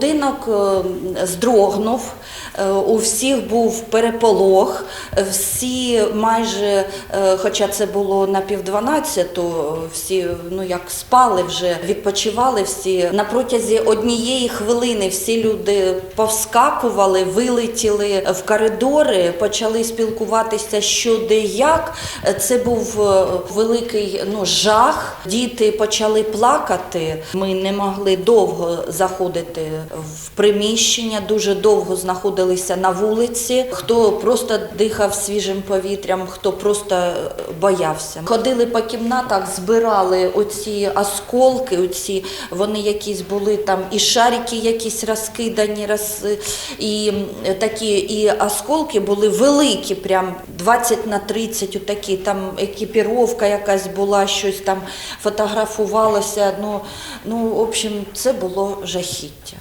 Будинок е, здрогнув, е, у всіх був переполох, всі майже, е, хоча це було на півдванадцяту, всі ну як спали вже, відпочивали всі. На протязі однієї хвилини всі люди повскакували, вилетіли в коридори, почали спілкуватися, що де як. Це був великий ну, жах. Діти почали плакати. Ми не могли довго заходити в приміщення, дуже довго знаходилися на вулиці. Хто просто дихав свіжим повітрям, хто просто е, боявся. Ходили по кімнатах, збирали оці осколки, оці вони якісь були там і шарики якісь розкидані, роз, і такі, і осколки були великі, прям 20 на 30, отакі, там екіпіровка якась була, щось там фотографувалося. Ну, ну, в общем, це було жахіття.